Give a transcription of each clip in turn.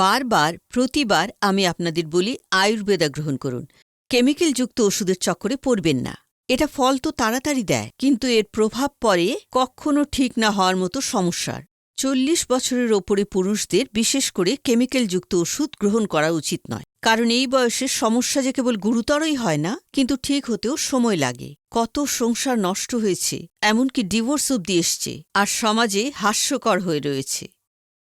বারবার, প্রতিবার আমি আপনাদের বলি আয়ুর্বেদা গ্রহণ করুন। কেমিক্যালযুক্ত ওষুধের চক্করে পড়বেন না। এটা ফল তো তাড়াতাড়ি দেয়, কিন্তু এর প্রভাব পড়ে কখনো ঠিক না হওয়ার মতো সমস্যার। চল্লিশ বছরের ওপরে পুরুষদের বিশেষ করে কেমিক্যালযুক্ত ওষুধ গ্রহণ করা উচিত নয়। কারণ এই বয়সে সমস্যা যে কেবল গুরুতরই হয় না, কিন্তু ঠিক হতেও সময় লাগে। কত সংসার নষ্ট হয়েছে, এমনকি ডিভোর্স অব্দি এসছে, আর সমাজে হাস্যকর হয়ে রয়েছে।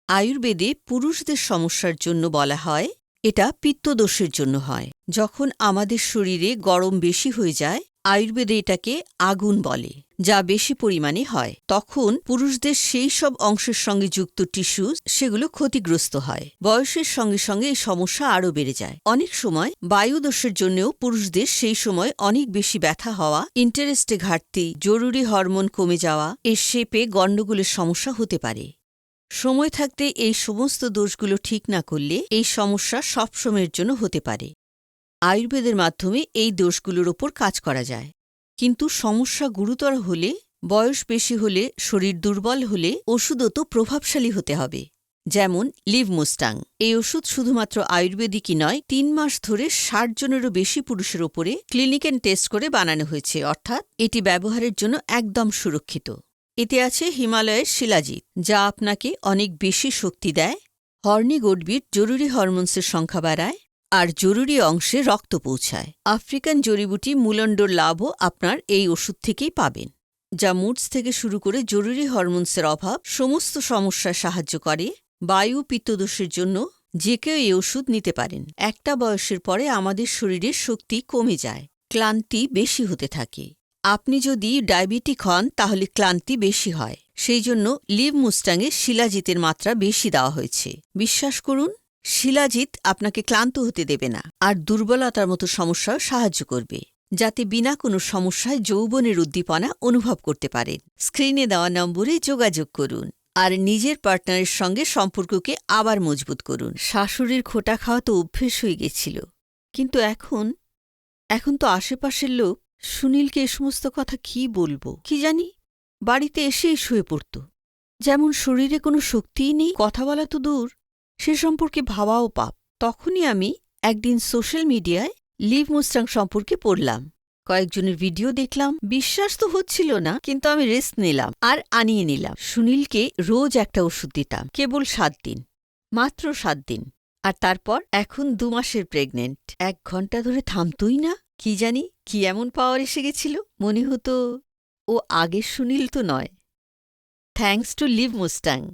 আয়ুর্বেদে পুরুষদের সমস্যার জন্য বলা হয়, এটা পিত্তদোষের জন্য হয়। যখন আমাদের শরীরে গরম বেশি হয়ে যায়, আয়ুর্বেদে এটাকে আগুন বলে, যা বেশি পরিমাণে হয়। তখন পুরুষদের সেই সব অংশের সঙ্গে যুক্ত টিস্যু, সেগুলো ক্ষতিগ্রস্ত হয়। বয়সের সঙ্গে সঙ্গে এই সমস্যা আরও বেড়ে যায়। অনেক সময় বায়ুদোষের জন্যও পুরুষদের সেই সময় অনেক বেশি ব্যথা হওয়া, ইন্টারেস্টে ঘাটতি, জরুরি হরমোন কমে যাওয়া, এর শেপে গণ্ডগোলের সমস্যা হতে পারে। সময় থাকতে এই সমস্ত দোষগুলো ঠিক না করলে এই সমস্যা সবসময়ের জন্য হতে পারে। আয়ুর্বেদের মাধ্যমে এই দোষগুলোর ওপর কাজ করা যায়। কিন্তু সমস্যা গুরুতর হলে, বয়স বেশি হলে, শরীর দুর্বল হলে ওষুধও তো প্রভাবশালী হতে হবে। যেমন লিভ মুস্টাং। এই ওষুধ শুধুমাত্র আয়ুর্বেদিকই নয়, তিন মাস ধরে ষাট জনেরও বেশি পুরুষের ওপরে ক্লিনিক্যান টেস্ট করে বানানো হয়েছে। অর্থাৎ এটি ব্যবহারের জন্য একদম সুরক্ষিত। এতে আছে হিমালয়ের শিলাজিৎ, যা আপনাকে অনেক বেশি শক্তি দেয়, হর্নি গোডবিট জরুরি হরমোনসের সংখ্যা বাড়ায়, আর জরুরি অংশে রক্ত পৌঁছায়। আফ্রিকান জড়িবুটি মুলন্ডর লাভও আপনার এই ওষুধ থেকেই পাবেন, যা মুডস থেকে শুরু করে জরুরি হরমোনসের অভাব সমস্ত সমস্যায় সাহায্য করে, বায়ু পিত্তদোষের জন্য যে কেউ এই ওষুধ নিতে পারেন। একটা বয়সের পরে আমাদের শরীরের শক্তি কমে যায়, ক্লান্তি বেশি হতে থাকে। আপনি যদি ডায়াবেটিক হন, তাহলে ক্লান্তি বেশি হয়। সেই জন্য লিভ মুস্টাংয়ে শিলাজিতের মাত্রা বেশি দেওয়া হয়েছে। বিশ্বাস করুন, শিলাজিৎ আপনাকে ক্লান্ত হতে দেবে না, আর দুর্বলতার মতো সমস্যাও সাহায্য করবে, যাতে বিনা কোনো সমস্যায় যৌবনের উদ্দীপনা অনুভব করতে পারেন। স্ক্রিনে দেওয়া নম্বরে যোগাযোগ করুন, আর নিজের পার্টনারের সঙ্গে সম্পর্ককে আবার মজবুত করুন। শাশুড়ির খোটা খাওয়া তো অভ্যেস হয়ে গেছিল, কিন্তু এখন এখন তো আশেপাশের লোক সুনীলকে এ সমস্ত কথা কি বলব? কি জানি? বাড়িতে এসেই শুয়ে পড়ত। যেমন শরীরে কোনো শক্তিই নেই, কথা বলা তো দূর। সে সম্পর্কে ভাবাও পাপ। তখনই আমি একদিন সোশ্যাল মিডিয়ায় লিভ মুস্টাং সম্পর্কে পড়লাম। কয়েকজনের ভিডিও দেখলাম। বিশ্বাস তো হচ্ছিল না, কিন্তু আমি রেস্ট নিলাম আর আনিয়ে নিলাম। সুনীলকে রোজ একটা ওষুধ দিতাম, কেবল সাত দিন, মাত্র সাত দিন। আর তারপর এখন দু মাসের প্রেগনেন্ট। এক ঘণ্টা ধরে থামতই না। কি জানি কি এমন পাওয়ার এসে গেছিল? মনে হতো ও আগের সুনীল তো নয়। Thanks to leave মুস্টাং